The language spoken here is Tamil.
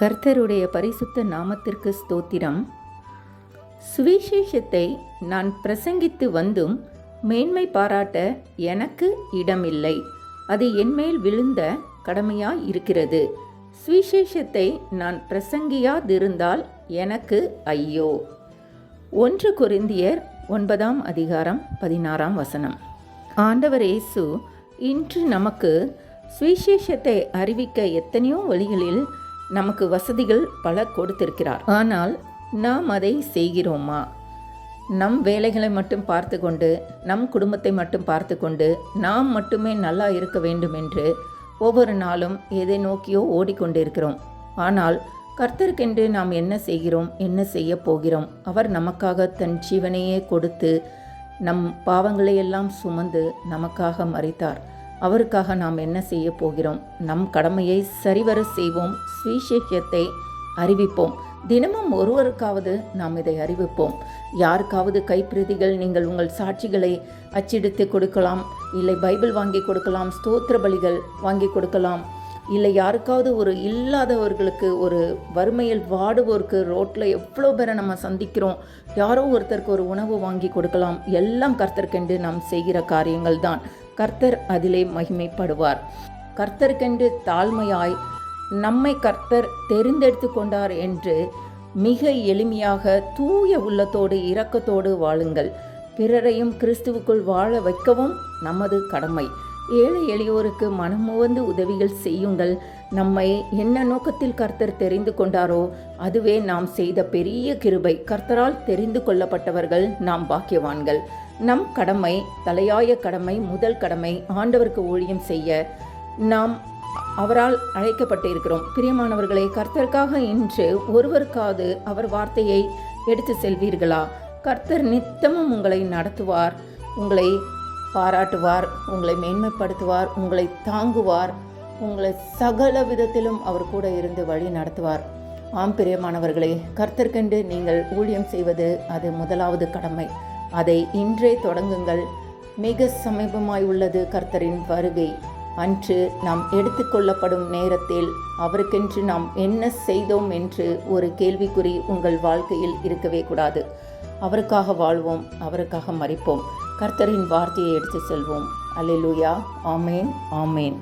கர்த்தருடைய பரிசுத்த நாமத்திற்கு ஸ்தோத்திரம். சுவிசேஷத்தை நான் பிரசங்கித்து வந்தும் மேன்மை பாராட்ட எனக்கு இடமில்லை. அது என்மேல் விழுந்த கடமையாய் இருக்கிறது. சுவிசேஷத்தை நான் பிரசங்கியாதிருந்தால் எனக்கு ஐயோ. ஒன்று கொரிந்தியர் ஒன்பதாம் அதிகாரம் பதினாறாம் வசனம். ஆண்டவர் இயேசு இன்று நமக்கு சுவிசேஷத்தை அறிவிக்க எத்தனையோ வழிகளில் நமக்கு வசதிகள் பல கொடுத்திருக்கிறார். ஆனால் நாம் அதை செய்கிறோமா? நம் வேலைகளை மட்டும் பார்த்து கொண்டு நம் குடும்பத்தை மட்டும் பார்த்து கொண்டு நாம் மட்டுமே நல்லா இருக்க வேண்டும் என்று ஒவ்வொரு நாளும் எதை நோக்கியோ ஓடிக்கொண்டிருக்கிறோம். ஆனால் கர்த்தருக்கென்று நாம் என்ன செய்கிறோம் என்ன செய்ய போகிறோம்? அவர் நமக்காக தன் ஜீவனையே கொடுத்து நம் பாவங்களையெல்லாம் சுமந்து நமக்காக மறித்தார் அவருக்காக நாம் என்ன செய்ய போகிறோம்? நம் கடமையை சரிவர செய்வோம். சுவிசேஷத்தை அறிவிப்போம். தினமும் ஒருவருக்காவது நாம் இதை அறிவிப்போம். யாருக்காவது கைப்பிரதிகள் நீங்கள் உங்கள் சாட்சிகளை அச்சடித்து கொடுக்கலாம். இல்லை பைபிள் வாங்கி கொடுக்கலாம் ஸ்தோத்திர பலிகள் வாங்கி கொடுக்கலாம். இல்லை யாருக்காவது ஒரு இல்லாதவர்களுக்கு ஒரு வறுமையில் வாடுவோருக்கு ரோட்டில் எவ்வளோ பேரை நம்ம சந்திக்கிறோம்? யாரோ ஒருத்தருக்கு ஒரு உணவு வாங்கி கொடுக்கலாம். எல்லாம் கர்த்தர்கெண்டு நாம் செய்கிற காரியங்கள் தான். கர்த்தர் அதிலே மகிமைப்படுவார். கர்த்தருக்கென்று தாழ்மையாய் நம்மை கர்த்தர் தெரிந்தெடுத்து கொண்டார் என்று மிக எளிமையாக தூய உள்ளத்தோடு இரக்கத்தோடு வாழுங்கள். பிறரையும் கிறிஸ்துவுக்குள் வாழ வைக்கவும் நமது கடமை. ஏழை எளியோருக்கு மனமுவந்து உதவிகள் செய்யுங்கள். நம்மை என்ன நோக்கத்தில் கர்த்தர் தெரிந்து கொண்டாரோ அதுவே நாம் செய்த பெரிய கிருபை. கர்த்தரால் தெரிந்து கொள்ளப்பட்டவர்கள் நாம் பாக்கியவான்கள். நம் கடமை தலையாய கடமை முதல் கடமை ஆண்டவருக்கு ஊழியம் செய்ய நாம் அவரால் அழைக்கப்பட்டிருக்கிறோம். பிரியமானவர்களை கர்த்தருக்காக இன்று ஒருவருக்காவது அவர் வார்த்தையை எடுத்து செல்வீர்களா? கர்த்தர் நித்தமும் உங்களை நடத்துவார். உங்களை பாராட்டுவார் உங்களை மேன்மைப்படுத்துவார் உங்களை தாங்குவார் உங்களை சகல விதத்திலும் அவர் கூட இருந்து வழி நடத்துவார். ஆம் பிரியமானவர்களே கர்த்தர்கண்டு நீங்கள் ஊழியம் செய்வது அது முதலாவது கடமை. அதை இன்றே தொடங்குங்கள். மிக சமீபமாய் உள்ளது கர்த்தரின் வருகை. அன்று நாம் எடுத்துக்கொள்ளப்படும் நேரத்தில் அவருக்கென்று நாம் என்ன செய்தோம் என்று ஒரு கேள்விக்குறி உங்கள் வாழ்க்கையில் இருக்கவே கூடாது. அவருக்காக வாழ்வோம் அவருக்காக மறிப்போம். கர்த்தரின் வார்த்தையை எடுத்து செல்வோம். அல்லேலூயா. ஆமேன் ஆமேன்.